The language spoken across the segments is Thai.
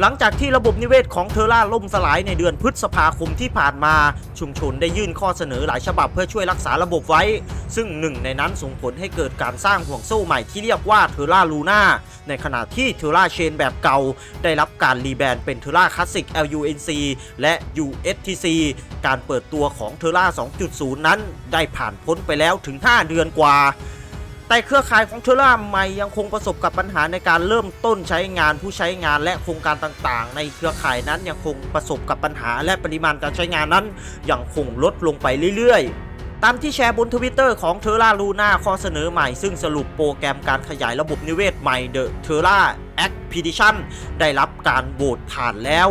หลังจากที่ระบบนิเวศของเทอร่าล่มสลายในเดือนพฤษภาคมที่ผ่านมา ชุมชนได้ยื่นข้อเสนอหลายฉบับเพื่อช่วยรักษาระบบไว้ ซึ่งหนึ่งในนั้นส่งผลให้เกิดการสร้างห่วงโซ่ใหม่ที่เรียกว่าเทอร่าลูน่าในขณะที่เทอร่าเชนแบบเก่า ได้รับการรีแบรนด์เป็นเทอร่าคลาสสิก LUNC และ USTC การเปิดตัวของเทอร่า2.0 นั้น ได้ผ่านพ้นไปแล้วถึง 5 เดือนกว่า แต่เครือข่ายของเทอร่าใหม่ยังคงประสบกับปัญหาในการเริ่มต้นใช้งานผู้ใช้งานและโครงการต่างๆ ในเครือข่ายนั้นยังคงประสบกับปัญหาและปริมาณการใช้งานนั้น ยังคงลดลงไปเรื่อยๆ ตามที่แชร์บนทวิตเตอร์ของเทอร่าลูน่าข้อเสนอใหม่ซึ่งสรุปโปรแกรมการขยายระบบนิเวศใหม่ The Terra Expedition ได้รับการโหวตผ่านแล้ว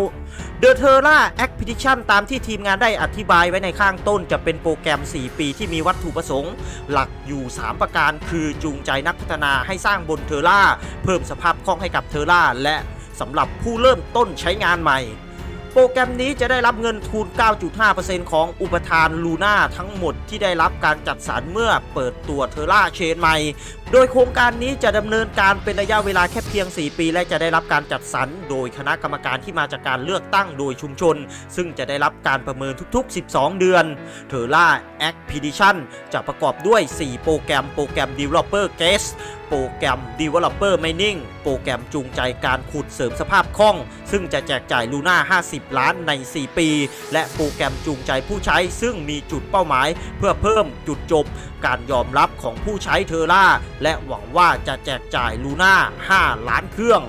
The Terra Expedition ตามที่ทีมงานได้อธิบายไว้ในข้างต้นจะเป็นโปรแกรม 4 ปีที่มีวัตถุประสงค์ หลักอยู่ 3 ประการ คือจูงใจนักพัฒนาให้สร้างบนเทอร่าเพิ่มสภาพคล่องให้กับเทอร่าและสำหรับผู้เริ่มต้นใช้งานใหม่ โปรแกรมนี้จะได้รับเงินทุน 9.5%ของอุปทานลูน่าทั้งหมดที่ได้รับการจัดสรรเมื่อเปิดตัวเทอร่าเชนใหม่ โดยโครงการนี้จะดำเนินการเป็นระยะเวลาแค่เพียง 4 ปี และจะได้รับการจัดสรรโดยคณะกรรมการที่มาจากการเลือกตั้งโดยชุมชน ซึ่งจะได้รับการประเมินทุก ๆ 12 เดือนเทอร่า Expedition จะประกอบด้วย 4 โปรแกรมโปรแกรม Developer Guest โปรแกรม Developer Mining โปรแกรมจูงใจการขุดเสริมสภาพคล่อง ซึ่งจะแจกจ่ายลูน่า 50 ล้านใน 4 ปี และโปรแกรมจูงใจผู้ใช้ ซึ่งมีจุดเป้าหมาย เพื่อเพิ่มจุดจบ การยอมรับของผู้ใช้เทอร่า และหวังว่าจะแจกจ่ายลูน่า 5 ล้านเครื่อง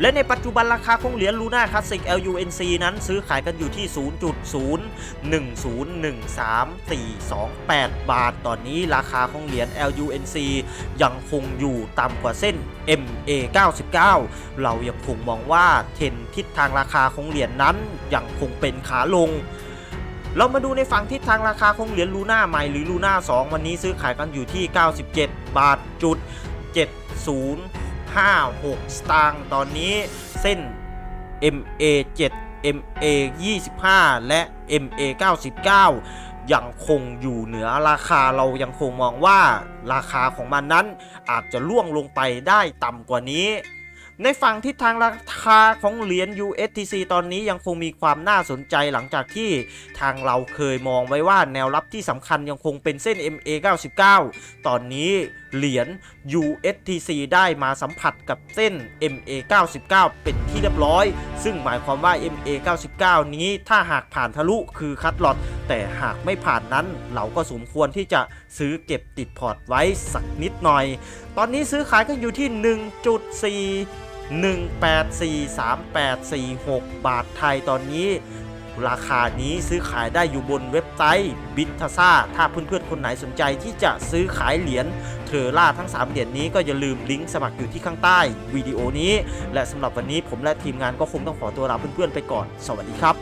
และในปัจจุบันราคาของเหรียญลูน่าคลาสสิก LUNC นั้นซื้อขายกันอยู่ที่ 0.01013428 บาท ตอนนี้ราคาของเหรียญ LUNC ยังคงอยู่ต่ำกว่าเส้น MA 99 เรายังคงมองว่าเทรนทิศทางราคาของเหรียญนั้นยังคงเป็นขาลงเรามาดูในฝั่งทิศทางราคาของเหรียญลูน่าใหม่หรือลูน่า2 วันนี้ซื้อขายกันอยู่ที่ 97 บาทจุด70 56 สตางค์ตอนนี้เส้น MA 7 MA 25 และ MA 99 ยังคงอยู่เหนือราคาเรายังคงมองว่าราคาของมันนั้นอาจจะล่วงลงไปได้ต่ำกว่านี้ ในฝั่งทิศทางราคาของเหรียญ USTC ตอนนี้ยังคงมีความน่าสนใจหลังจากที่ทางเราเคยมองไว้ว่าแนวรับที่สำคัญยังคงเป็นเส้น MA 99 ตอนนี้เหรียญ USTC ได้มาสัมผัสกับเส้น MA 99 เป็นที่เรียบร้อย ซึ่งหมายความว่า MA 99 นี้ถ้าหากผ่านทะลุคือคัดลอตแต่หากไม่ผ่านนั้นเราก็สมควรที่จะซื้อเก็บติดพอร์ตไว้สักนิดหน่อย ตอนนี้ซื้อขายกันอยู่ที่ 1.4 1843846บาทไทยตอนนี้ ราคานี้ซื้อขายได้อยู่บนเว็บไซต์บิตซ่าถ้าเพื่อนๆคนไหนสนใจที่จะซื้อขายเหรียญเทอร่าทั้ง 3 เหรียญนี้ก็อย่าลืมลิงก์สมัครอยู่ที่ข้างใต้วิดีโอนี้ และสำหรับวันนี้ผมและทีมงานก็คงต้องขอตัวลาเพื่อนๆไปก่อน สวัสดีครับ